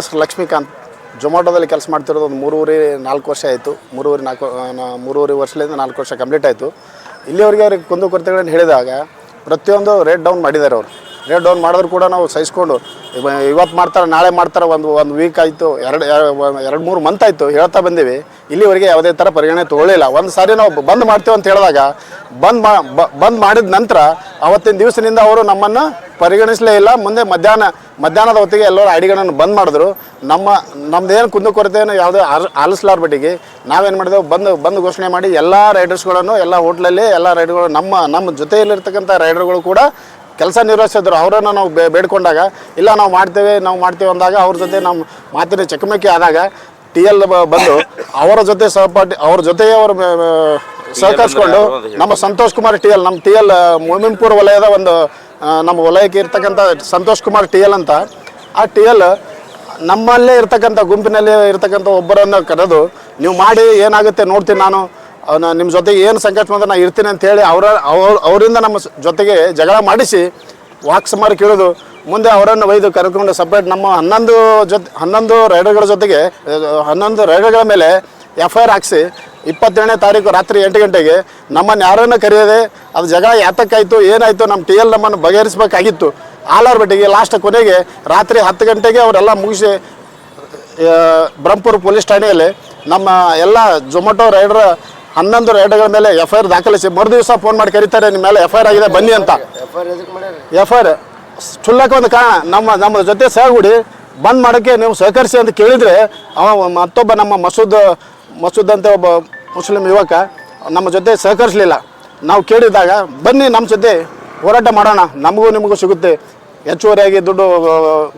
S Lakshmikant. ಜೊಮ್ಯಾಟೋದಲ್ಲಿ ಕೆಲಸ ಮಾಡ್ತಿರೋದು ಒಂದು ಮೂರುವರೆ, ನಾಲ್ಕು ವರ್ಷ ಆಯಿತು. ಮೂರುವರೆ, ನಾಲ್ಕು ಮೂರುವರೆ ವರ್ಷದಿಂದ ನಾಲ್ಕು ವರ್ಷ ಕಂಪ್ಲೀಟ್ ಆಯಿತು. ಇಲ್ಲಿವರೆಗೆ ಅವ್ರಿಗೆ ಕುಂದು ಕೊರತೆಗಳನ್ನು ಹೇಳಿದಾಗ ಪ್ರತಿಯೊಂದು ರೇಟ್ ಡೌನ್ ಮಾಡಿದ್ದಾರೆ ಅವರು. ರೇಟ್ ಡೌನ್ ಮಾಡಿದ್ರು ಕೂಡ ನಾವು ಸಹಿಸ್ಕೊಂಡು ಇವತ್ತು ಮಾಡ್ತಾರೆ, ನಾಳೆ ಮಾಡ್ತಾರೆ, ಒಂದು ಒಂದು ವೀಕ್ ಆಯಿತು, ಎರಡು ಎರಡು ಮೂರು ಮಂತ್ ಆಯಿತು, ಹೇಳ್ತಾ ಬಂದೀವಿ. ಇಲ್ಲಿವರೆಗೆ ಯಾವುದೇ ಥರ ಪರಿಗಣನೆ ತೊಗೊಳ್ಳಿಲ್ಲ. ಒಂದು ಸಾರಿ ನಾವು ಬಂದ್ ಮಾಡ್ತೇವೆ ಅಂತ ಹೇಳಿದಾಗ, ಬಂದ್ ಮಾ ಬಂದ್ ಮಾಡಿದ ನಂತರ ಅವತ್ತಿನ ದಿವಸದಿಂದ ಅವರು ನಮ್ಮನ್ನು ಪರಿಗಣಿಸಲೇ ಇಲ್ಲ. ಮುಂದೆ ಮಧ್ಯಾಹ್ನ, ಮಧ್ಯಾಹ್ನದ ಹೊತ್ತಿಗೆ ಎಲ್ಲರೂ ಐಡಿಗಳನ್ನು ಬಂದ್ ಮಾಡಿದ್ರು. ನಮ್ಮ, ನಮ್ದೇನು ಕುಂದುಕೊರತೆಯನ್ನು ಯಾವುದೇ ಆಲ್ ಆಲಿಸ್ಲಾರ್ಬಿಟ್ಟಿಗೆ ನಾವೇನು ಮಾಡಿದೆವು? ಬಂದು ಬಂದು ಘೋಷಣೆ ಮಾಡಿ ಎಲ್ಲ ರೈಡರ್ಸ್ಗಳನ್ನು ಎಲ್ಲ ಹೋಟ್ಲಲ್ಲಿ ಎಲ್ಲ ರೈಡರ್ಗಳು ನಮ್ಮ ನಮ್ಮ ಜೊತೆಯಲ್ಲಿರ್ತಕ್ಕಂಥ ರೈಡರ್ಗಳು ಕೂಡ ಕೆಲಸ ನಿರ್ವಹಿಸಿದ್ರು ಅವರನ್ನು ನಾವು ಬೇ ಬೇಡ್ಕೊಂಡಾಗ ಇಲ್ಲ ನಾವು ಮಾಡ್ತೇವೆ ನಾವು ಮಾಡ್ತೇವೆ ಅಂದಾಗ ಅವ್ರ ಜೊತೆ ನಮ್ಮ ಮಾತಿನ ಚಕಮಕಿ ಆದಾಗ ಟಿ ಎಲ್ ಬಂದು ಅವರ ಜೊತೆ ಸಹಪಾಠಿ ಅವ್ರ ಜೊತೆ ಅವರು ಸಹಕರಿಸ್ಕೊಂಡು ನಮ್ಮ ಸಂತೋಷ್ ಕುಮಾರ್ ಟಿ ಎಲ್ ನಮ್ಮ ಟಿ ಎಲ್ ಮೊಮಿನ್ಪುರ ವಲಯದ ಒಂದು ನಮ್ಮ ವಲಯಕ್ಕೆ ಇರ್ತಕ್ಕಂಥ ಸಂತೋಷ್ ಕುಮಾರ್ ಟಿ ಎಲ್ ಅಂತ ಆ ಟಿ ಎಲ್ ನಮ್ಮಲ್ಲೇ ಇರ್ತಕ್ಕಂಥ ಗುಂಪಿನಲ್ಲೇ ಇರ್ತಕ್ಕಂಥ ಒಬ್ಬರನ್ನು ಕರೆದು ನೀವು ಮಾಡಿ ಏನಾಗುತ್ತೆ ನೋಡ್ತೀನಿ ನಾನು ಅವನ ನಿಮ್ಮ ಜೊತೆಗೆ ಏನು ಸಂಕಟ ಬಂದ್ರೆ ನಾನು ಇರ್ತೀನಿ ಅಂತ ಹೇಳಿ ಅವರ ಅವ್ರ ಅವರಿಂದ ನಮ್ಮ ಜೊತೆಗೆ ಜಗಳ ಮಾಡಿಸಿ ವಾಕ್ ಸುಮಾರು ಕೇಳೋದು. ಮುಂದೆ ಅವರನ್ನು ಒಯ್ದು ಕರೆದುಕೊಂಡು ಸಪ್ರೇಟ್ ನಮ್ಮ ಹನ್ನೊಂದು ಜೊತೆ ಹನ್ನೊಂದು ರೈಡರ್ಗಳ ಜೊತೆಗೆ ಹನ್ನೊಂದು ರೈಡರ್ಗಳ ಮೇಲೆ ಎಫ್ ಐ ಆರ್ ಹಾಕ್ಸಿ ಇಪ್ಪತ್ತೇಳನೇ ತಾರೀಕು ರಾತ್ರಿ ಎಂಟು ಗಂಟೆಗೆ ನಮ್ಮನ್ನು ಯಾರನ್ನು ಕರೆಯದೆ ಅದು ಜಗಳ ಯಾತಕ್ಕಾಯಿತು, ಏನಾಯಿತು ನಮ್ಮ ಟಿ ಎಲ್ ನಮ್ಮನ್ನು ಬಗೆಹರಿಸಬೇಕಾಗಿತ್ತು. ಆಲಾರ್ ಬೆಟ್ಟಿಗೆ ಲಾಸ್ಟ್ ಕೊನೆಗೆ ರಾತ್ರಿ ಹತ್ತು ಗಂಟೆಗೆ ಅವರೆಲ್ಲ ಮುಗಿಸಿ ಬ್ರಹ್ಮಪುರ ಪೊಲೀಸ್ ಠಾಣೆಯಲ್ಲಿ ನಮ್ಮ ಎಲ್ಲ ಜೊಮ್ಯಾಟೊ ರೈಡರ್ ಹನ್ನೊಂದು ರೈಡರ್ಗಳ ಮೇಲೆ ಎಫ್ ಐ ಆರ್ ದಾಖಲಿಸಿ ಮರು ದಿವಸ ಫೋನ್ ಮಾಡಿ ಕರೀತಾರೆ ನಿಮ್ಮ ಮೇಲೆ ಎಫ್ ಐ ಆರ್ ಆಗಿದೆ ಬನ್ನಿ ಅಂತ. ಎಫ್ ಐ ಆರ್ ಚುಲ್ಲಕ್ಕೆ ಒಂದು ಕಾರಣ ನಮ್ಮ ನಮ್ಮ ಜೊತೆ ಸಹಗೂಡಿ ಬಂದ್ ಮಾಡೋಕ್ಕೆ ನೀವು ಸಹಕರಿಸಿ ಅಂತ ಕೇಳಿದರೆ ಅವ ಮತ್ತೊಬ್ಬ ನಮ್ಮ ಮಸೂದ್ ಮಸೂದ್ ಅಂತ ಒಬ್ಬ ಮುಸ್ಲಿಂ ಯುವಕ ನಮ್ಮ ಜೊತೆ ಸಹಕರಿಸಲಿಲ್ಲ. ನಾವು ಕೇಳಿದಾಗ ಬನ್ನಿ ನಮ್ಮ ಜೊತೆ ಹೋರಾಟ ಮಾಡೋಣ ನಮಗೂ ನಿಮಗೂ ಸಿಗುತ್ತೆ. ಹೆಚ್ಚುವರಿಯಾಗಿ ದುಡ್ಡು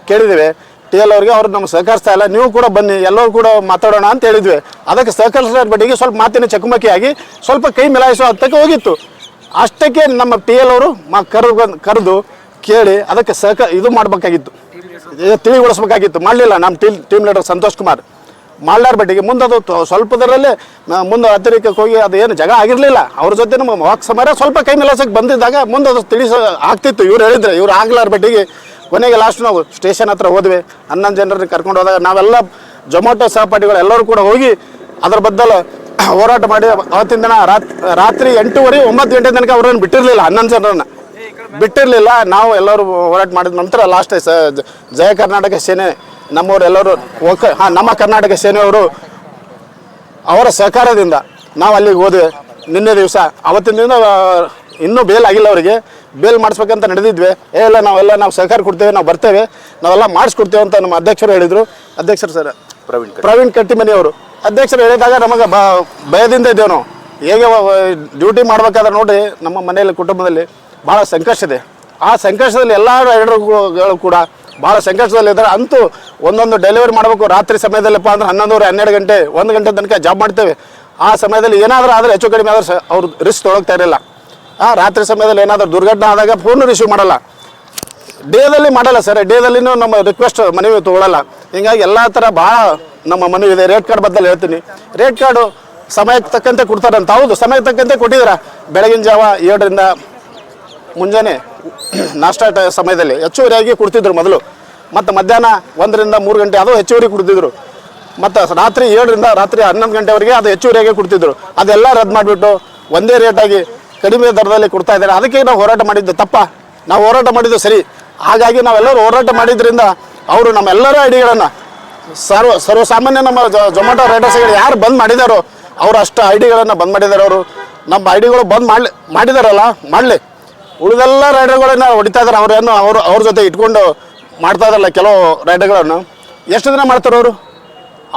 ಕೇಳಿದ್ದೇವೆ ಟಿ ಎಲ್ ಅವ್ರಿಗೆ ಅವ್ರು ನಮ್ಗೆ ಸಹಕರಿಸ್ತಾ ಇಲ್ಲ. ನೀವು ಕೂಡ ಬನ್ನಿ, ಎಲ್ಲರೂ ಕೂಡ ಮಾತಾಡೋಣ ಅಂತ ಹೇಳಿದ್ವಿ. ಅದಕ್ಕೆ ಸಹಕರಿಸಿದ ಬಡ್ಡಿಗೆ ಸ್ವಲ್ಪ ಮಾತಿನ ಚಕಮಕಿಯಾಗಿ ಸ್ವಲ್ಪ ಕೈ ಮಿಲಾಯಿಸೋ ಹತ್ತಕ್ಕೆ ಹೋಗಿತ್ತು. ಅಷ್ಟಕ್ಕೆ ನಮ್ಮ ಟಿ ಎಲ್ ಅವರು ಮಾ ಕರೆದು ಕರೆದು ಕೇಳಿ ಅದಕ್ಕೆ ಸಹಕ ಇದು ಮಾಡಬೇಕಾಗಿತ್ತು. ತಿಳಿಗೊಳಿಸ್ಬೇಕಾಗಿತ್ತು. ಮಾಡಲಿಲ್ಲ. ನಮ್ಮ team team leader Santosh Kumar. ಮಾಡ್ಲಾರ ಬಟ್ಟಿಗೆ ಮುಂದೆ ಅದು ತ- ಸ್ವಲ್ಪದರಲ್ಲೇ ಮುಂದೆ ಅತಿರೇಕಕ್ಕೆ ಹೋಗಿ ಅದು ಏನು ಜಗ ಆಗಿರಲಿಲ್ಲ. ಅವ್ರ ಜೊತೆ ನಮ್ಮ ವಾಕ್ ಸಮರ ಸ್ವಲ್ಪ ಕೈ ಮಿಲಾಸಕ್ಕೆ ಬಂದಿದ್ದಾಗ ಮುಂದೆ ಅದು ತಿಳಿಸ ಆಗ್ತಿತ್ತು. ಇವ್ರು ಹೇಳಿದ್ರೆ ಇವ್ರು ಆಗ್ಲಾರ ಬಟ್ಟಿಗೆ ಕೊನೆಗೆ ಲಾಸ್ಟ್ ನಾವು ಸ್ಟೇಷನ್ ಹತ್ರ ಹೋದ್ವಿ. ಹನ್ನೊಂದು ಜನರನ್ನ ಕರ್ಕೊಂಡು ಹೋದಾಗ ನಾವೆಲ್ಲ ಜೊಮ್ಯಾಟೊ ಸಹಪಾಠಿಗಳು ಎಲ್ಲರೂ ಕೂಡ ಹೋಗಿ ಅದರ ಬದ್ದಲು ಹೋರಾಟ ಮಾಡಿ ಅವತ್ತಿನ ದಿನ ರಾತ್, ರಾತ್ರಿ ಎಂಟೂವರೆ, ಒಂಬತ್ತು ಗಂಟೆ ತನಕ ಅವ್ರನ್ನ ಬಿಟ್ಟಿರಲಿಲ್ಲ, ಹನ್ನೊಂದು ಜನರನ್ನ. ಬಿಟ್ಟಿರಲಿಲ್ಲ, ನಾವು ಎಲ್ಲರೂ ಹೋರಾಟ ಮಾಡಿದ ನಂತರ ಲಾಸ್ಟ್ ಜಯ ಕರ್ನಾಟಕ ಸೇನೆ ನಮ್ಮವರು ಎಲ್ಲರೂ ಒಕ್ಕ ಹಾಂ, ನಮ್ಮ ಕರ್ನಾಟಕ ಸೇನೆಯವರು ಅವರ ಸಹಕಾರದಿಂದ ನಾವು ಅಲ್ಲಿಗೆ ಹೋದ್ವಿ. ನಿನ್ನೆ ದಿವಸ, ಅವತ್ತಿನ ದಿನ ಇನ್ನೂ ಬೇಲ್ ಆಗಿಲ್ಲ ಅವರಿಗೆ. ಬೇಲ್ ಮಾಡಿಸ್ಬೇಕಂತ ನಡೆದಿದ್ವಿ. ಏ ಇಲ್ಲ ನಾವೆಲ್ಲ ನಾವು ಸಹಕಾರ ಕೊಡ್ತೇವೆ ನಾವು ಬರ್ತೇವೆ. ನಾವೆಲ್ಲ ಮಾಡಿಸ್ಕೊಡ್ತೇವೆ ಅಂತ ನಮ್ಮ ಅಧ್ಯಕ್ಷರು ಹೇಳಿದರು. ಅಧ್ಯಕ್ಷರು ಸರ್ ಪ್ರವೀಣ್ ಪ್ರವೀಣ್ ಕಟ್ಟಿಮನಿ ಅವರು. ಅಧ್ಯಕ್ಷರು ಹೇಳಿದಾಗ ನಮಗೆ ಬ ಭಯದಿಂದ ಇದ್ದೇವೆ ನಾವು. ಹೇಗೆ ಡ್ಯೂಟಿ ಮಾಡ್ಬೇಕಾದ್ರೆ ನೋಡಿ ನಮ್ಮ ಮನೆಯಲ್ಲಿ ಕುಟುಂಬದಲ್ಲಿ ಭಾಳ ಸಂಕಷ್ಟ ಇದೆ. ಆ ಸಂಕಷ್ಟದಲ್ಲಿ ಎಲ್ಲ ರೈಡರ್ಗಳು ಕೂಡ ಭಾಳ ಸಂಕಷ್ಟದಲ್ಲಿ ಇದ್ದಾರೆ. ಅಂತೂ ಒಂದೊಂದು ಡೆಲಿವರಿ ಮಾಡಬೇಕು. ರಾತ್ರಿ ಸಮಯದಲ್ಲಪ್ಪ ಅಂದ್ರೆ ಹನ್ನೊಂದುವರೆ ಹನ್ನೆರಡು ಗಂಟೆ ಒಂದು ಗಂಟೆ ತನಕ ಜಾಬ್ ಮಾಡ್ತೇವೆ. ಆ ಸಮಯದಲ್ಲಿ ಏನಾದರೂ ಆದರೆ ಹೆಚ್ಚು ಕಡಿಮೆ ಆದರೆ ಸ ಅವ್ರು ರಿಸ್ಕ್ ತೊಗೊಳ್ತಾ ಇರಲಿಲ್ಲ. ಆ, ರಾತ್ರಿ ಸಮಯದಲ್ಲಿ ಏನಾದರೂ ದುರ್ಘಟನೆ ಆದಾಗ ಫೋನ್ ರಿಸೀವ್ ಮಾಡಲ್ಲ. ಡೇದಲ್ಲಿ ಮಾಡಲ್ಲ ಸರ್, ಡೇದಲ್ಲಿನೂ ನಮ್ಮ ರಿಕ್ವೆಸ್ಟ್ ಮನವಿ ತಗೊಳ್ಳಲ್ಲ ಹಿಂಗಾಗಿ ಎಲ್ಲ ಥರ ಭಾಳ ನಮ್ಮ ಮನವಿ ಇದೆ. ರೇಟ್ ಕಾರ್ಡ್ ಬದಲು ಹೇಳ್ತೀನಿ. ರೇಟ್ ಕಾರ್ಡು ಸಮಯಕ್ಕೆ ತಕ್ಕಂತೆ ಕೊಡ್ತಾರಂತ. ಹೌದು, ಸಮಯಕ್ಕೆ ತಕ್ಕಂತೆ ಕೊಟ್ಟಿದ್ದೀರಾ? ಬೆಳಗಿನ ಜಾವ ಏಳರಿಂದ ಮುಂಜಾನೆ ನಾಷ್ಟ ಸಮಯದಲ್ಲಿ ಹೆಚ್ಚುವರಿಯಾಗಿ ಕೊಡ್ತಿದ್ರು ಮೊದಲು. ಮತ್ತು ಮಧ್ಯಾಹ್ನ ಒಂದರಿಂದ ಮೂರು ಗಂಟೆ ಅದು ಹೆಚ್ಚುವರಿ ಕೊಡ್ತಿದ್ರು. ಮತ್ತು ರಾತ್ರಿ ಏಳರಿಂದ ರಾತ್ರಿ ಹನ್ನೊಂದು ಗಂಟೆವರೆಗೆ ಅದು ಹೆಚ್ಚುವರಿಯಾಗಿ ಕೊಡ್ತಿದ್ರು. ಅದೆಲ್ಲ ರದ್ದು ಮಾಡಿಬಿಟ್ಟು ಒಂದೇ ರೇಟಾಗಿ ಕಡಿಮೆ ದರದಲ್ಲಿ ಕೊಡ್ತಾ ಇದ್ದಾರೆ. ಅದಕ್ಕೆ ನಾವು ಹೋರಾಟ ಮಾಡಿದ್ದು ತಪ್ಪ. ನಾವು ಹೋರಾಟ ಮಾಡಿದ್ದು ಸರಿ. ಹಾಗಾಗಿ ನಾವೆಲ್ಲರೂ ಹೋರಾಟ ಮಾಡಿದ್ರಿಂದ ಅವರು ನಮ್ಮೆಲ್ಲರ ಐಡಿಗಳನ್ನು ಸರ್ವ, ಸರ್ವಸಾಮಾನ್ಯ ನಮ್ಮ ಜೊಮ್ಯಾಟೊ ರೈಡರ್ಸ್ಗಳು ಯಾರು ಬಂದ್ ಮಾಡಿದಾರೋ ಅವರು ಅಷ್ಟು ಐಡಿಗಳನ್ನು ಬಂದ್ ಮಾಡಿದ್ದಾರೆ ಅವರು. ನಮ್ಮ ಐಡಿಗಳು ಬಂದ್ ಮಾಡ್ಲಿ, ಮಾಡಿದಾರಲ್ಲ, ಮಾಡಲಿ. ಉಳಿದೆಲ್ಲ ರೈಡರ್ಗಳನ್ನ ಹೊಡಿತಾ ಇದ್ದಾರೆ. ಅವರೇನು ಅವರು, ಅವ್ರ ಜೊತೆ ಇಟ್ಕೊಂಡು ಮಾಡ್ತಾ ಇದಾರಲ್ಲ ಕೆಲವು ರೈಡರ್ಗಳನ್ನು. ಎಷ್ಟು ದಿನ ಮಾಡ್ತಾರೆ ಅವರು?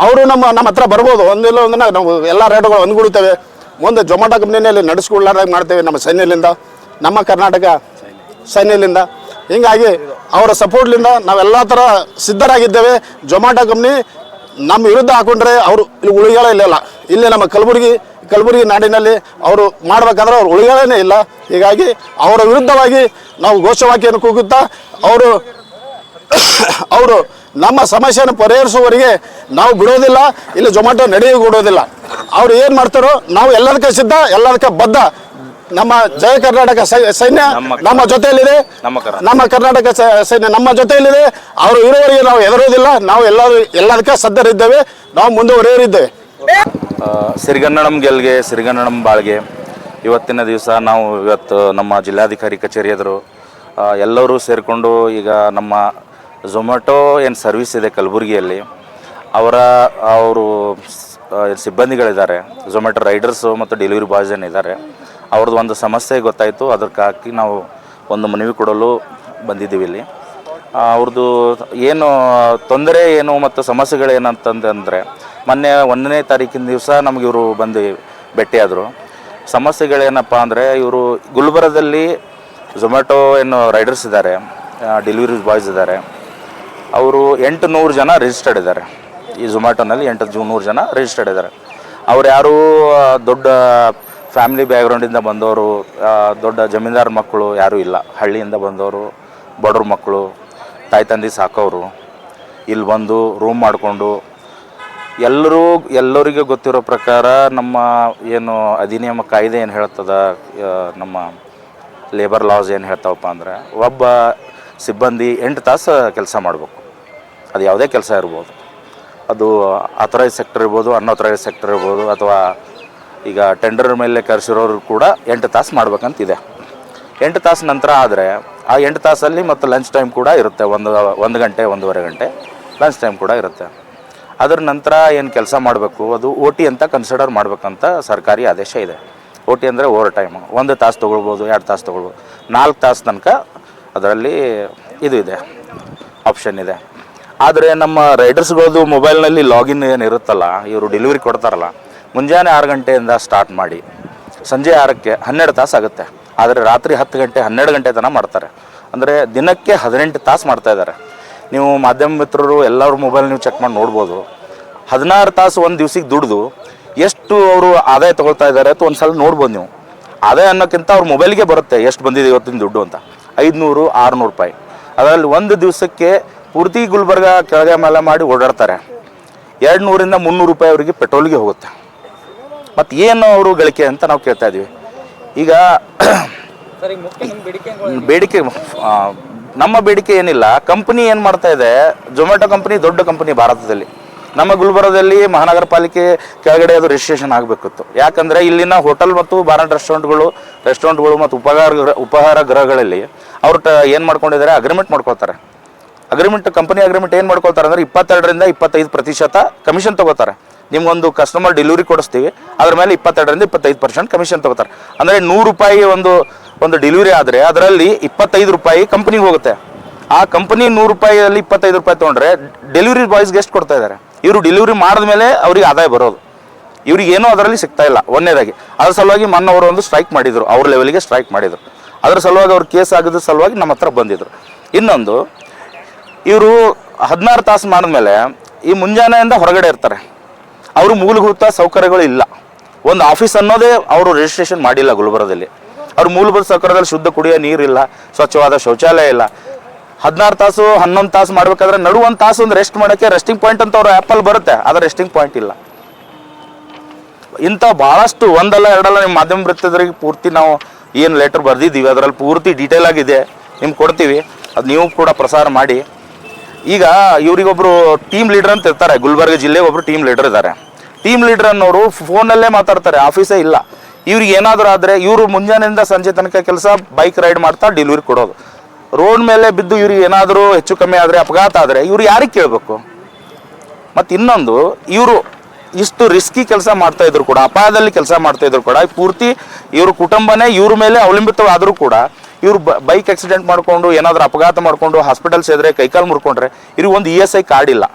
ಅವರು ನಮ್ಮ ನಮ್ಮ ಹತ್ರ ಬರ್ಬೋದು. ಒಂದಿಲ್ಲ ಒಂದಿನ ನಾವು ಎಲ್ಲ ರೈಡರ್ಗಳು ಒಂದ್ಗೂಡ್ತೇವೆ ಮುಂದೆ ಜೊಮಾಟೊ ಕಂಪ್ನಿನಲ್ಲಿ ನಡೆಸ್ಕೊಳ್ಳಾರ ಮಾಡ್ತೇವೆ ನಮ್ಮ ಸೈನ್ಯದಿಂದ, ನಮ್ಮ ಕರ್ನಾಟಕ ಸೈನ್ಯದಿಂದ. ಹೀಗಾಗಿ ಅವರ ಸಪೋರ್ಟ್ಲಿಂದ ನಾವೆಲ್ಲ ಥರ ಸಿದ್ಧರಾಗಿದ್ದೇವೆ. ಜೊಮಾಟೊ ಕಂಪ್ನಿ ನಮ್ಮ ವಿರುದ್ಧ ಹಾಕೊಂಡ್ರೆ ಅವರು ಇಲ್ಲಿ ಉಳಿಗಳ ಇಲ್ಲ ಇಲ್ಲಿ ನಮ್ಮ ಕಲಬುರಗಿ ಕಲಬುರಗಿ ನಾಡಿನಲ್ಲಿ ಅವರು ಮಾಡಬೇಕಾದ್ರೆ ಅವ್ರು ಉಳಿಗಳೇ ಇಲ್ಲ. ಹೀಗಾಗಿ ಅವರ ವಿರುದ್ಧವಾಗಿ ನಾವು ಘೋಷವಾಕ್ಯವನ್ನು ಕೂಗುತ್ತಾ ಅವರು ಅವರು ನಮ್ಮ ಸಮಸ್ಯೆಯನ್ನು ಪರಿಹರಿಸುವವರಿಗೆ ನಾವು ಬಿಡೋದಿಲ್ಲ, ಇಲ್ಲಿ ಜೊಮ್ಯಾಟೊ ನಡೆಯೂ ಕೊಡೋದಿಲ್ಲ ಅವ್ರು ಏನು ಮಾಡ್ತಾರೋ ನಾವು ಎಲ್ಲದಕ್ಕೆ ಸಿದ್ಧ ಎಲ್ಲದಕ್ಕೆ ಬದ್ಧ. ನಮ್ಮ ಜಯ ಕರ್ನಾಟಕ ಸೈ- ಸೈನ್ಯ ನಮ್ಮ- ಜೊತೆಯಲ್ಲಿದೆ. ನಮ್ಮ ಕರ್ನಾಟಕ. ನಮ್ಮ ಕರ್ನಾಟಕ ಸ- ಸೈನ್ಯ ನಮ್ಮ ಜೊತೆಯಲ್ಲಿದೆ. ಅವರು ಇರುವವರಿಗೆ ನಾವು ಎದುರೋದಿಲ್ಲ ನಾವು ಎಲ್ಲರೂ ಎಲ್ಲದಕ್ಕೆ ಸದ್ದರಿದ್ದೇವೆ ನಾವು ಮುಂದುವರಿಯರಿದ್ದೇವೆ ಸಿರಿಗನ್ನಡಂ ಗೆಲ್ಗೆ ಸಿರಿಗನ್ನಡಂ ಬಾಳ್ಗೆ. ಇವತ್ತಿನ ದಿವಸ ನಾವು ಇವತ್ತು ನಮ್ಮ ಜಿಲ್ಲಾಧಿಕಾರಿ ಕಚೇರಿ ಎದುರು ಎಲ್ಲರೂ ಸೇರಿಕೊಂಡು ಈಗ ನಮ್ಮ ಝೊಮ್ಯಾಟೊ ಏನು ಸರ್ವಿಸ್ ಇದೆ ಕಲಬುರಗಿಯಲ್ಲಿ ಅವರ ಅವರು ಸಿಬ್ಬಂದಿಗಳಿದ್ದಾರೆ. ಝೊಮ್ಯಾಟೊ ರೈಡರ್ಸು ಮತ್ತು ಡೆಲಿವರಿ ಬಾಯ್ಸ್ ಏನಿದ್ದಾರೆ. ಅವ್ರದ್ದು ಒಂದು ಸಮಸ್ಯೆ ಗೊತ್ತಾಯಿತು. ಅದಕ್ಕೆ ಹಾಕಿ ನಾವು ಒಂದು ಮನವಿ ಕೊಡಲು ಬಂದಿದ್ದೀವಿ ಇಲ್ಲಿ. ಅವ್ರದ್ದು ಏನು ತೊಂದರೆ ಏನು ಮತ್ತು ಸಮಸ್ಯೆಗಳು ಏನಂತಂದರೆ ಮೊನ್ನೆ ಒಂದನೇ ತಾರೀಕಿನ ದಿವಸ ನಮಗೆ ಇವರು ಬಂದು ಭೇಟಿಯಾದರು. ಸಮಸ್ಯೆಗಳೇನಪ್ಪ ಅಂದರೆ, ಇವರು ಗುಲ್ಬರ್ಗದಲ್ಲಿ ಝೊಮ್ಯಾಟೊ ಏನು ರೈಡರ್ಸ್ ಇದ್ದಾರೆ ಡೆಲಿವರಿ ಬಾಯ್ಸ್ ಇದ್ದಾರೆ. ಅವರು ಎಂಟು ನೂರು ಜನ ರಿಜಿಸ್ಟರ್ಡ್ ಇದ್ದಾರೆ. ಈ ಝೊಮ್ಯಾಟೊನಲ್ಲಿ ಎಂಟು ಜೂ, ನೂರು ಜನ ರಿಜಿಸ್ಟರ್ಡ್ ಇದ್ದಾರೆ. ಅವ್ರು ಯಾರು ದೊಡ್ಡ ಫ್ಯಾಮಿಲಿ ಬ್ಯಾಕ್ಗ್ರೌಂಡಿಂದ ಬಂದವರು ದೊಡ್ಡ ಜಮೀನ್ದಾರ ಮಕ್ಕಳು ಯಾರೂ ಇಲ್ಲ. ಹಳ್ಳಿಯಿಂದ ಬಂದವರು, ಬಡವ್ರ ಮಕ್ಕಳು, ತಾಯಿ ತಂದೆ ಸಾಕೋರು ಇಲ್ಲಿ ಬಂದು ರೂಮ್ ಮಾಡಿಕೊಂಡು ಎಲ್ಲರೂ, ಎಲ್ಲರಿಗೂ ಗೊತ್ತಿರೋ ಪ್ರಕಾರ ನಮ್ಮ ಏನು ಅಧಿನಿಯಮ ಕಾಯ್ದೆ ಏನು ಹೇಳ್ತದ ನಮ್ಮ ಲೇಬರ್ ಲಾಸ್ ಏನು ಹೇಳ್ತಾವಪ್ಪ ಅಂದರೆ, ಒಬ್ಬ ಸಿಬ್ಬಂದಿ ಎಂಟು ತಾಸು ಕೆಲಸ ಮಾಡಬೇಕು. ಅದು ಯಾವುದೇ ಕೆಲಸ ಇರ್ಬೋದು. ಅದು ಅಥರೈಸ್ ಸೆಕ್ಟರ್ ಇರ್ಬೋದು ಅನ್ಅಥರೈಸ್ ಸೆಕ್ಟರ್ ಇರ್ಬೋದು, ಅಥವಾ ಈಗ ಟೆಂಡರ್ ಮೇಲೆ ಕರೆಸಿರೋರು ಕೂಡ ಎಂಟು ತಾಸು ಮಾಡ್ಬೇಕಂತಿದೆ. ಎಂಟು ತಾಸು ನಂತರ ಆದರೆ ಆ ಎಂಟು ತಾಸಲ್ಲಿ ಮತ್ತು ಲಂಚ್ ಟೈಮ್ ಕೂಡ ಇರುತ್ತೆ, ಒಂದು ಒಂದು ಗಂಟೆ, ಒಂದೂವರೆ ಗಂಟೆ ಲಂಚ್ ಟೈಮ್ ಕೂಡ ಇರುತ್ತೆ. ಅದರ ನಂತರ ಏನು ಕೆಲಸ ಮಾಡಬೇಕು, ಅದು ಓ ಟಿ ಅಂತ ಕನ್ಸಿಡರ್ ಮಾಡಬೇಕಂತ ಸರ್ಕಾರಿ ಆದೇಶ ಇದೆ. ಓ ಟಿ ಅಂದರೆ ಓವರ್ ಟೈಮ್ ಒಂದು ತಾಸು ತೊಗೊಳ್ಬೋದು, ಎರಡು ತಾಸು ತೊಗೊಳ್ಬೋದು, ನಾಲ್ಕು ತಾಸು ತನಕ ಅದರಲ್ಲಿ ಇದು ಇದೆ ಆಪ್ಷನ್ ಇದೆ. ಆದರೆ ನಮ್ಮ ರೈಡರ್ಸ್ಗಳದ್ದು ಮೊಬೈಲ್ನಲ್ಲಿ ಲಾಗಿನ್ ಏನು ಇರುತ್ತಲ್ಲ, ಇವರು ಡೆಲಿವರಿ ಕೊಡ್ತಾರಲ್ಲ, ಮುಂಜಾನೆ ಆರು ಗಂಟೆಯಿಂದ ಸ್ಟಾರ್ಟ್ ಮಾಡಿ, ಸಂಜೆ ಆರಕ್ಕೆ ಹನ್ನೆರಡು ತಾಸು ಆಗುತ್ತೆ. ಆದರೆ ರಾತ್ರಿ ಹತ್ತು ಗಂಟೆ, ಹನ್ನೆರಡು ಗಂಟೆ ತನಕ ಮಾಡ್ತಾರೆ. ಅಂದರೆ ದಿನಕ್ಕೆ ಹದಿನೆಂಟು ತಾಸು ಮಾಡ್ತಾ ಇದ್ದಾರೆ ನೀವು ಮಾಧ್ಯಮ ಮಿತ್ರರು, ಎಲ್ಲರ ಮೊಬೈಲ್ ನೀವು ಚೆಕ್ ಮಾಡಿ ನೋಡ್ಬೋದು. ಹದಿನಾರು ತಾಸು ಒಂದು ದಿವ್ಸಕ್ಕೆ ದುಡ್ದು ಎಷ್ಟು ಅವರು ಆದಾಯ ತೊಗೊಳ್ತಾ ಇದ್ದಾರೆ ಅಂತ ಒಂದು ಸಲ ನೋಡ್ಬೋದು ನೀವು. ಆದಾಯ ಅನ್ನೋಕ್ಕಿಂತ ಅವ್ರ ಮೊಬೈಲ್ಗೆ ಬರುತ್ತೆ, ಎಷ್ಟು ಬಂದಿದೆ ಇವತ್ತಿನ ದುಡ್ಡು ಅಂತ. ಐದುನೂರು, ಆರುನೂರು ರೂಪಾಯಿ. ಅದರಲ್ಲಿ ಒಂದು ದಿವಸಕ್ಕೆ ಪೂರ್ತಿ ಗುಲ್ಬರ್ಗ ಕೆಳಗೆ ಮೇಲೆ ಮಾಡಿ ಓಡಾಡ್ತಾರೆ. ಎರಡು ನೂರಿಂದ ಮುನ್ನೂರು ರೂಪಾಯಿ ಅವರಿಗೆ ಪೆಟ್ರೋಲ್ಗೆ ಹೋಗುತ್ತೆ. ಮತ್ತು ಏನು ಅವರು ಗಳಿಕೆ ಅಂತ ನಾವು ಕೇಳ್ತಾ ಇದ್ದೀವಿ ಈಗ ಬೇಡಿಕೆ ನಮ್ಮ ಬೇಡಿಕೆ ಏನಿಲ್ಲ. ಕಂಪನಿ ಏನು ಮಾಡ್ತಾ ಇದೆ ಜೊಮ್ಯಾಟೊ ಕಂಪನಿ ದೊಡ್ಡ ಕಂಪನಿ ಭಾರತದಲ್ಲಿ. ನಮ್ಮ ಗುಲ್ಬರ್ಗದಲ್ಲಿ ಮಹಾನಗರ ಪಾಲಿಕೆ ಕೆಳಗಡೆ ಅದು ರಿಜಿಸ್ಟ್ರೇಷನ್ ಆಗಬೇಕಿತ್ತು. ಯಾಕಂದರೆ ಇಲ್ಲಿನ ಹೋಟೆಲ್ ಮತ್ತು ಬಾರ ರೆಸ್ಟೋರೆಂಟ್ಗಳು ರೆಸ್ಟೋರೆಂಟ್ಗಳು ಮತ್ತು ಉಪಹಾರ ಉಪಹಾರ ಗೃಹಗಳಲ್ಲಿ ಅವರು ಏನು ಮಾಡ್ಕೊಂಡಿದ್ದಾರೆ ಅಗ್ರಿಮೆಂಟ್ ಮಾಡ್ಕೊಳ್ತಾರೆ. ಅಗ್ರಿಮೆಂಟ್ ಕಂಪನಿ ಅಗ್ರಿಮೆಂಟ್ ಏನು ಮಾಡ್ಕೊಳ್ತಾರೆ ಅಂದರೆ ಇಪ್ಪತ್ತೆರಡರಿಂದ ಇಪ್ಪತ್ತೈದು ಪ್ರತಿಶತ ಕಮಿಷನ್ ತಗೋತಾರೆ. ನಿಮ್ಗೊಂದು ಕಸ್ಟಮರ್ ಡೆಲಿವರಿ ಕೊಡಿಸ್ತೀವಿ, ಅದ್ರ ಮೇಲೆ ಇಪ್ಪತ್ತೆರಡರಿಂದ ಇಪ್ಪತ್ತೈದು ಪರ್ಸೆಂಟ್ ಕಮಿಷನ್ ತಗೋತಾರೆ. ಅಂದರೆ ನೂರು ರೂಪಾಯಿ ಒಂದು ಒಂದು ಡೆಲಿವರಿ ಆದರೆ ಅದರಲ್ಲಿ ಇಪ್ಪತ್ತೈದು ರೂಪಾಯಿ ಕಂಪ್ನಿಗೆ ಹೋಗುತ್ತೆ. ಆ ಕಂಪನಿ ನೂರು ರೂಪಾಯಿಯಲ್ಲಿ ಇಪ್ಪತ್ತೈದು ರೂಪಾಯಿ ತೊಗೊಂಡ್ರೆ ಡೆಲಿವರಿ ಬಾಯ್ಸ್ಗೆ ಎಷ್ಟು ಕೊಡ್ತಾ ಇದ್ದಾರೆ ಇವರು ಡೆಲಿವರಿ ಮಾಡಿದ್ಮೇಲೆ ಅವ್ರಿಗೆ ಆದಾಯ ಬರೋದು. ಇವ್ರಿಗೆ ಏನೋ ಅದರಲ್ಲಿ ಸಿಗ್ತಾ ಇಲ್ಲ, ಒಂದನೇದಾಗಿ. ಅದ್ರ ಸಲುವಾಗಿ ಮೊನ್ನೆ ಅವರು ಒಂದು ಸ್ಟ್ರೈಕ್ ಮಾಡಿದರು, ಅವ್ರ ಲೆವೆಲ್ಗೆ ಸ್ಟ್ರೈಕ್ ಮಾಡಿದರು. ಅದ್ರ ಸಲುವಾಗಿ ಅವ್ರ ಕೇಸ್ ಆಗಿದ್ದ ಸಲುವಾಗಿ ನಮ್ಮ ಹತ್ರ ಬಂದಿದ್ರು. ಇನ್ನೊಂದು ಇವರು ಹದಿನಾರು ತಾಸು ಮಾಡಿದ್ಮೇಲೆ ಈ ಮುಂಜಾನೆಯಿಂದ ಹೊರಗಡೆ ಇರ್ತಾರೆ. ಅವರು ಮೂಲಭೂತ ಸೌಕರ್ಯಗಳು ಇಲ್ಲ. ಒಂದು ಆಫೀಸ್ ಅನ್ನೋದೇ ಅವರು ರಿಜಿಸ್ಟ್ರೇಷನ್ ಮಾಡಿಲ್ಲ ಗುಲ್ಬರ್ಗದಲ್ಲಿ. ಅವ್ರ ಮೂಲಭೂತ ಸೌಕರ್ಯದಲ್ಲಿ ಶುದ್ಧ ಕುಡಿಯೋ ನೀರಿಲ್ಲ ಸ್ವಚ್ಛವಾದ ಶೌಚಾಲಯ ಇಲ್ಲ. ಹದಿನಾರು ತಾಸು, ಹನ್ನೊಂದು ತಾಸು ಮಾಡಬೇಕಾದ್ರೆ ನಡು ಒಂದು ತಾಸು ಒಂದು ರೆಸ್ಟ್ ಮಾಡೋಕ್ಕೆ ರೆಸ್ಟಿಂಗ್ ಪಾಯಿಂಟ್ ಅಂತ ಅವ್ರ ಆ್ಯಪಲ್ಲಿ ಬರುತ್ತೆ, ಆದರೆ ರೆಸ್ಟಿಂಗ್ ಪಾಯಿಂಟ್ ಇಲ್ಲ. ಇಂಥ ಭಾಳಷ್ಟು ಒಂದಲ್ಲ ಎರಡಲ್ಲ ನಿಮ್ಮ ಮಾಧ್ಯಮ ಪೂರ್ತಿ ನಾವು ಏನು ಲೆಟರ್ ಬರೆದಿದ್ದೀವಿ, ಅದರಲ್ಲಿ ಪೂರ್ತಿ ಡೀಟೇಲ್ ಆಗಿದೆ. ನಿಮ್ಗೆ ಕೊಡ್ತೀವಿ. ಅದು ನೀವು ಕೂಡ ಪ್ರಸಾರ ಮಾಡಿ. ಈಗ ಇವರಿಗೊಬ್ರು ಟೀಮ್ ಲೀಡರ್ ಅಂತ ಇರ್ತಾರೆ, ಗುಲ್ಬರ್ಗ ಜಿಲ್ಲೆಗೆ ಒಬ್ರು ಟೀಮ್ ಲೀಡರ್ ಇದ್ದಾರೆ. ಟೀಮ್ ಲೀಡರ್ ಅನ್ನೋರು ಫೋನಲ್ಲೇ ಮಾತಾಡ್ತಾರೆ ಆಫೀಸೇ ಇಲ್ಲ. ಇವ್ರಿಗೆ ಏನಾದರೂ ಆದರೆ ಇವರು ಮುಂಜಾನೆಯಿಂದ ಸಂಜೆ ತನಕ ಕೆಲಸ ಬೈಕ್ ರೈಡ್ ಮಾಡ್ತಾ ಡೆಲಿವರಿ ಕೊಡೋದು. ರೋಡ್ ಮೇಲೆ ಬಿದ್ದು ಇವ್ರಿಗೆ ಏನಾದರೂ ಹೆಚ್ಚು ಕಮ್ಮಿ ಆದರೆ, ಅಪಘಾತ ಆದರೆ ಇವ್ರು ಯಾರಿಗೆ ಕೇಳಬೇಕು? ಮತ್ತು ಇನ್ನೊಂದು, ಇವರು ಇಷ್ಟು ರಿಸ್ಕಿ ಕೆಲಸ ಮಾಡ್ತಾ ಇದ್ರು ಕೂಡ, ಅಪಾಯದಲ್ಲಿ ಕೆಲಸ ಮಾಡ್ತಾ ಇದ್ರು ಕೂಡ, ಪೂರ್ತಿ ಇವ್ರ ಕುಟುಂಬನೇ ಇವ್ರ ಮೇಲೆ ಅವಲಂಬಿತವಾದರೂ ಕೂಡ ಇವ್ರು ಬೈಕ್ ಆಕ್ಸಿಡೆಂಟ್ ಮಾಡಿಕೊಂಡು, ಏನಾದರೂ ಅಪಘಾತ ಮಾಡಿಕೊಂಡು ಹಾಸ್ಪಿಟಲ್ ಸೇದ್ರೆ ಕೈಕಾಲು ಮುರ್ಕೊಂಡ್ರೆ ಇವ್ರಿಗೆ ಒಂದು ಇ ಎಸ್ ಐ ಕಾರ್ಡ್ ಇಲ್ಲ.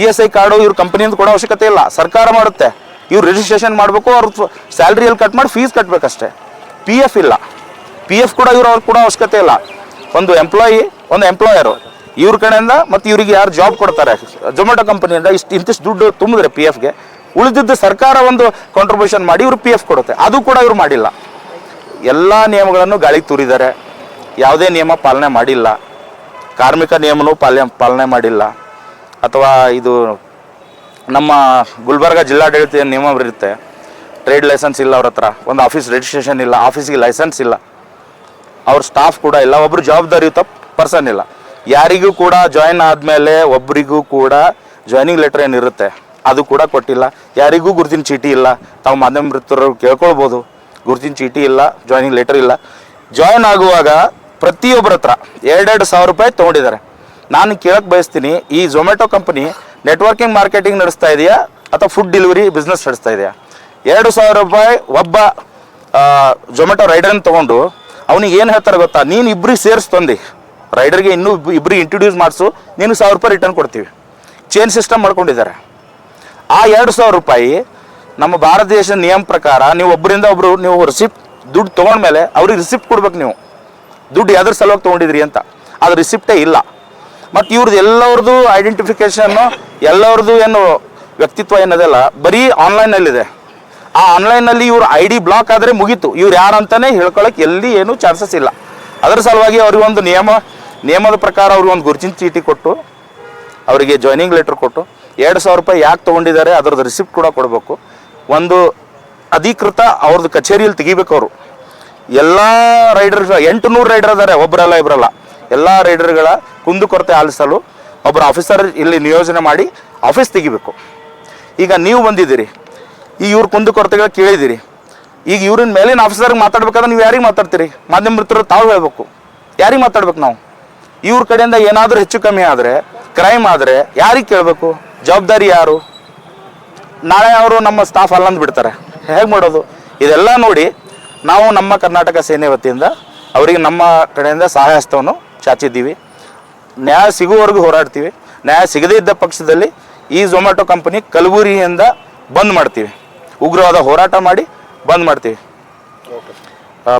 ಇ ಎಸ್ ಐ ಕಾರ್ಡು ಇವ್ರ ಕಂಪನಿಯಿಂದ ಕೊಡೋ ಅವಶ್ಯಕತೆ ಇಲ್ಲ. ಸರ್ಕಾರ ಮಾಡುತ್ತೆ. ಇವ್ರು ರಿಜಿಸ್ಟ್ರೇಷನ್ ಮಾಡಬೇಕು, ಅವ್ರ ಸ್ಯಾಲ್ರಿಯಲ್ಲಿ ಕಟ್ ಮಾಡಿ ಫೀಸ್ ಕಟ್ಟಬೇಕಷ್ಟೇ ಪಿ ಎಫ್ ಇಲ್ಲ. ಪಿ ಎಫ್ ಕೂಡ ಇವ್ರು ಅವ್ರಿಗೆ ಕೂಡ ಅವಶ್ಯಕತೆ ಇಲ್ಲ. ಒಂದು ಎಂಪ್ಲಾಯಿ ಒಂದು ಎಂಪ್ಲಾಯರು ಇವ್ರ ಕಡೆಯಿಂದ ಮತ್ತು ಇವ್ರಿಗೆ ಯಾರು ಜಾಬ್ ಕೊಡ್ತಾರೆ. ಜೊಮ್ಯಾಟೊ ಕಂಪನಿಯಿಂದ ಇಷ್ಟು ಇಂತಿಷ್ಟು ದುಡ್ಡು ತುಂಬಿದ್ರೆ ಪಿ ಎಫ್ಗೆ ಉಳಿದಿದ್ದು ಸರ್ಕಾರ ಒಂದು ಕಾಂಟ್ರಿಬ್ಯೂಷನ್ ಮಾಡಿ ಇವ್ರು ಪಿ ಎಫ್ ಕೊಡುತ್ತೆ. ಅದು ಕೂಡ ಇವ್ರು ಮಾಡಿಲ್ಲ. ಎಲ್ಲ ನಿಯಮಗಳನ್ನು ಗಾಳಿಗೆ ತೂರಿದ್ದಾರೆ ಯಾವುದೇ ನಿಯಮ ಪಾಲನೆ ಮಾಡಿಲ್ಲ. ಕಾರ್ಮಿಕ ನಿಯಮನೂ ಪಾಲನೆ ಪಾಲನೆ ಮಾಡಿಲ್ಲ. ಅಥವಾ ಇದು ನಮ್ಮ ಗುಲ್ಬರ್ಗ ಜಿಲ್ಲಾಡಳಿತ ನಿಯಮ ಇರುತ್ತೆ ಟ್ರೇಡ್ ಲೈಸೆನ್ಸ್ ಇಲ್ಲ ಅವ್ರ ಹತ್ರ. ಒಂದು ಆಫೀಸ್ ರಿಜಿಸ್ಟ್ರೇಷನ್ ಇಲ್ಲ, ಆಫೀಸಿಗೆ ಲೈಸೆನ್ಸ್ ಇಲ್ಲ. ಅವ್ರ ಸ್ಟಾಫ್ ಕೂಡ ಇಲ್ಲ ಒಬ್ಬರು ಜವಾಬ್ದಾರಿಯುತ ಪರ್ಸನ್ ಇಲ್ಲ. ಯಾರಿಗೂ ಕೂಡ ಜಾಯಿನ್ ಆದಮೇಲೆ ಒಬ್ಬರಿಗೂ ಕೂಡ ಜಾಯ್ನಿಂಗ್ ಲೆಟರ್ ಏನಿರುತ್ತೆ, ಅದು ಕೂಡ ಕೊಟ್ಟಿಲ್ಲ. ಯಾರಿಗೂ ಗುರುತಿನ ಚೀಟಿ ಇಲ್ಲ, ತಾವು ಮಾಧ್ಯಮ ವೃತ್ತರು ಕೇಳ್ಕೊಳ್ಬೋದು. ಗುರುತಿನ ಚೀಟಿ ಇಲ್ಲ ಜಾಯ್ನಿಂಗ್ ಲೆಟರ್ ಇಲ್ಲ. ಜಾಯ್ನ್ ಆಗುವಾಗ ಪ್ರತಿಯೊಬ್ಬರ ಹತ್ರ ಎರಡೆರಡು ಸಾವಿರ ರೂಪಾಯಿ ತೊಗೊಂಡಿದ್ದಾರೆ. ನಾನು ಕೇಳಕ್ಕೆ ಬಯಸ್ತೀನಿ, ಈ ಝೊಮ್ಯಾಟೊ ಕಂಪನಿ ನೆಟ್ವರ್ಕಿಂಗ್ ಮಾರ್ಕೆಟಿಂಗ್ ನಡೆಸ್ತಾ ಇದೆಯಾ ಅಥವಾ ಫುಡ್ ಡೆಲಿವರಿ ಬಿಸ್ನೆಸ್ ನಡೆಸ್ತಾ ಇದೆಯಾ? ಎರಡು ಸಾವಿರ ರೂಪಾಯಿ ಒಬ್ಬ ಝೊಮ್ಯಾಟೊ ರೈಡರ್ನ ತೊಗೊಂಡು ಅವನಿಗೆ ಏನು ಹೇಳ್ತಾರೆ ಗೊತ್ತಾ? ನೀನು ಇಬ್ಬರಿಗೆ ಸೇರಿಸಿ ತಂದು. ರೈಡರ್ಗೆ ಇನ್ನೂ ಇಬ್ಬರಿಗೆ ಇಂಟ್ರೊಡ್ಯೂಸ್ ಮಾಡಿಸು, ನೀನು ಸಾವಿರ ರೂಪಾಯಿ ರಿಟರ್ನ್ ಕೊಡ್ತೀವಿ. ಚೇನ್ ಸಿಸ್ಟಮ್ ಮಾಡ್ಕೊಂಡಿದ್ದಾರೆ. ಆ ಎರಡು ಸಾವಿರ ರೂಪಾಯಿ ನಮ್ಮ ಭಾರತ ದೇಶದ ನಿಯಮ ಪ್ರಕಾರ ನೀವು ಒಬ್ಬರಿಂದ ಒಬ್ಬರು ನೀವು ರಿಸಿಪ್ಟ್ ದುಡ್ಡು ತೊಗೊಂಡ್ಮೇಲೆ ಅವ್ರಿಗೆ ರಿಸಿಪ್ಟ್ ಕೊಡ್ಬೇಕು ನೀವು. ದುಡ್ಡು ಯಾವ್ದ್ರ ಸಲುವಾಗಿ ತೊಗೊಂಡಿದ್ರಿ ಅಂತ. ಅದು ರಿಸಿಪ್ಟೇ ಇಲ್ಲ. ಮತ್ತು ಇವ್ರದ್ದು ಎಲ್ಲವ್ರದ್ದು ಐಡೆಂಟಿಫಿಕೇಶನ್ನು ಎಲ್ಲವ್ರದ್ದು ಏನು ವ್ಯಕ್ತಿತ್ವ ಏನದಲ್ಲ ಬರೀ ಆನ್ಲೈನಲ್ಲಿದೆ ಆ ಆನ್ಲೈನಲ್ಲಿ ಇವ್ರ ಐ ಡಿ ಬ್ಲಾಕ್ ಆದರೆ ಮುಗೀತು. ಇವ್ರು ಯಾರು ಅಂತಲೇ ಹೇಳ್ಕೊಳಕ್ಕೆ ಎಲ್ಲಿ ಏನೂ ಚಾನ್ಸಸ್ ಇಲ್ಲ. ಅದರ ಸಲುವಾಗಿ ಅವ್ರಿಗೊಂದು ನಿಯಮ, ನಿಯಮದ ಪ್ರಕಾರ ಅವ್ರಿಗೆ ಒಂದು ಗುರುತಿನ ಚೀಟಿ ಕೊಟ್ಟು, ಅವರಿಗೆ ಜಾಯ್ನಿಂಗ್ ಲೆಟ್ರ್ ಕೊಟ್ಟು, ಎರಡು ಸಾವಿರ ರೂಪಾಯಿ ಯಾಕೆ ತೊಗೊಂಡಿದ್ದಾರೆ ಅದ್ರದ್ದು ರಿಸಿಪ್ಟ್ ಕೂಡ ಕೊಡಬೇಕು. ಒಂದು ಅಧಿಕೃತ ಅವ್ರದ್ದು ಕಚೇರಿಯಲ್ಲಿ ತೆಗಿಬೇಕು ಅವರು. ಎಲ್ಲ ರೈಡರ್ ಎಂಟು ನೂರು ರೈಡರ್ ಅದಾರೆ ಒಬ್ಬರಲ್ಲ ಇಬ್ಬರಲ್ಲ ಎಲ್ಲ ರೈಡರ್ಗಳ ಕುಂದುಕೊರತೆ ಆಲಿಸಲು ಒಬ್ಬರು ಆಫೀಸರ್ ಇಲ್ಲಿ ನಿಯೋಜನೆ ಮಾಡಿ ಆಫೀಸ್ ತೆಗಿಬೇಕು. ಈಗ ನೀವು ಬಂದಿದ್ದೀರಿ. ಈಗ ಇವ್ರ ಕುಂದುಕೊರತೆಗಳು ಕೇಳಿದ್ದೀರಿ. ಈಗ ಇವ್ರಿನ ಮೇಲಿನ ಆಫೀಸರ್ಗೆ ಮಾತಾಡ್ಬೇಕಾದ್ರೆ ನೀವು ಯಾರಿಗೆ ಮಾತಾಡ್ತೀರಿ? ಮಾಧ್ಯಮ ಮಿತ್ರರು ತಾವು ಹೇಳ್ಬೇಕು. ಯಾರಿಗೆ ಮಾತಾಡ್ಬೇಕು ನಾವು? ಇವ್ರ ಕಡೆಯಿಂದ ಏನಾದರೂ ಹೆಚ್ಚು ಕಮ್ಮಿ ಆದರೆ, ಕ್ರೈಮ್ ಆದರೆ ಯಾರಿಗೆ ಕೇಳಬೇಕು? ಜವಾಬ್ದಾರಿ ಯಾರು? ನಾಳೆ ಅವರು ನಮ್ಮ ಸ್ಟಾಫ್ ಅಲ್ಲಂದು ಬಿಡ್ತಾರೆ. ಹೇಗೆ ಮಾಡೋದು? ಇದೆಲ್ಲ ನೋಡಿ ನಾವು ನಮ್ಮ ಕರ್ನಾಟಕ ಸೇನೆ ವತಿಯಿಂದ ಅವರಿಗೆ ನಮ್ಮ ಕಡೆಯಿಂದ ಸಹಾಯ ಹಸ್ತವನ್ನು ಚಾಚಿದ್ದೀವಿ. ನ್ಯಾಯ ಸಿಗುವವರೆಗೂ ಹೋರಾಡ್ತೀವಿ. ನ್ಯಾಯ ಸಿಗದೇ ಇದ್ದ ಪಕ್ಷದಲ್ಲಿ ಈ ಝೊಮ್ಯಾಟೊ ಕಂಪನಿ ಕಲಬುರಗಿಯಿಂದ ಬಂದ್ ಮಾಡ್ತೀವಿ. ಉಗ್ರವಾದ ಹೋರಾಟ ಮಾಡಿ ಬಂದ್ ಮಾಡ್ತೀವಿ.